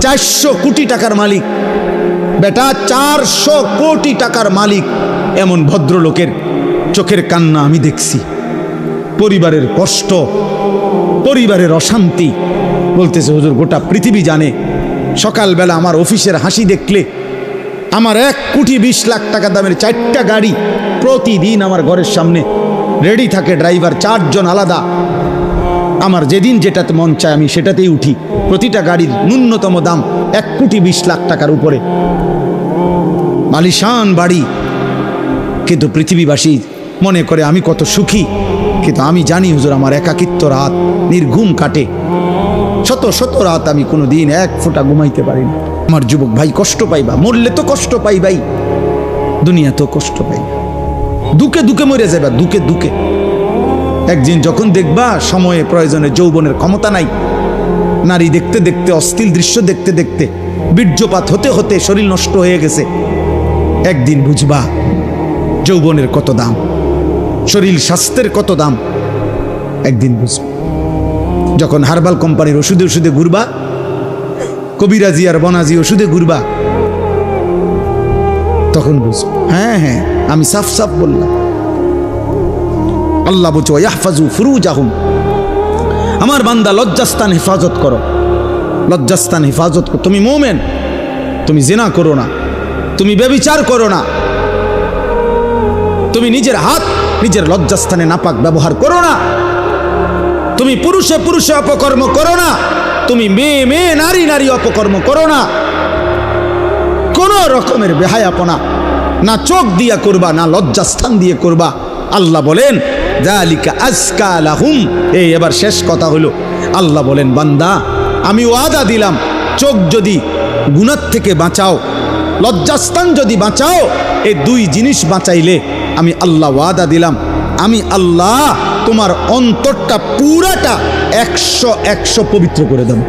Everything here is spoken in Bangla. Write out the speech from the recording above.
চারশো কোটি টাকার মালিক। বেটা, চারশো কোটি টাকার মালিক এমন ভদ্রলোকের চোখের কান্না আমি দেখছি। পরিবারের কষ্ট, পরিবারের অশান্তি বলতেছে, হুজুর, গোটা পৃথিবী জানে। সকালবেলা আমার অফিসের হাসি দেখলে আমার এক কোটি বিশ লাখ টাকা দামের চারটা গাড়ি প্রতিদিন আমার ঘরের সামনে রেডি থাকে, ড্রাইভার, চারজন আলাদা। আমার যেদিন যেটাতে মন চায় আমি সেটাতেই উঠি। প্রতিটা গাড়ির ন্যূনতম দাম এক কোটি বিশ লাখ টাকার উপরে। মালিশান বাড়ি। কিন্তু পৃথিবীবাসী মনে করে আমি কত সুখী। কিন্তু আমি জানি হুজুর, আমার একাকিত্ব রাত নির্ঘুম কাটে। শত শত রাত আমি কোনো দিন এক ফোঁটা ঘুমাইতে পারি না। আমার যুবক ভাই কষ্ট পাইবা, মরলে তো কষ্ট পাই ভাই দুনিয়া তো কষ্ট পাই দুকে দুকে মরে যাবে দুকে দুকে। একদিন যখন দেখবা সময়ে, প্রয়োজনে যৌবনের ক্ষমতা নাই। নারী দেখতে দেখতে অস্থির দৃশ্য দেখতে দেখতে, বীর্যপাত হতে হতে শরীর নষ্ট হয়ে গেছে। একদিন বুঝবা যৌবনের কত দাম, শরীর স্বাস্থ্যের কত দাম। একদিন বুঝবা, যখন হার্বাল কোম্পানির ওষুধে ওষুধে ঘুরবা কবিরাজি আর বনাজি ওষুধে ঘুরবা, তখন বুঝবা হ্যাঁ হ্যাঁ আমি সাফ সাফ বললাম। আল্লাহ বলছো ইয়াহফাজু ফুরুজ আহম আমার বান্দা লজ্জাস্থান হেফাজত করো। লজ্জাস্থান হেফাজত করো। তুমি মোমেন, তুমি জেনা করো না, তুমি ব্যবিচার করো না। তুমি নিজের হাত, নিজের লজ্জাস্থানে নাপাক ব্যবহার করো না। তুমি পুরুষে পুরুষে অপকর্ম করো না। তুমি মেয়ে মেয়ে, নারী নারী অপকর্ম করো না। কোন রকমের বেহায়াপনা না চোখ দিয়া করবা, না লজ্জাস্থান দিয়ে করবা। আল্লাহ বলেন জালিকা আজকা লাহুম। এই এবার শেষ কথা হলো, আল্লাহ বলেন, বান্দা, আমি ওয়াদা দিলাম, চোখ যদি গুণার থেকে বাঁচাও, লজ্জাস্থান যদি বাঁচাও এই দুই জিনিস বাঁচাইলে আমি আল্লাহ ওয়াদা দিলাম। আমি আল্লাহ তোমার অন্তরটা পুরাটা একশো একশো পবিত্র করে দেব।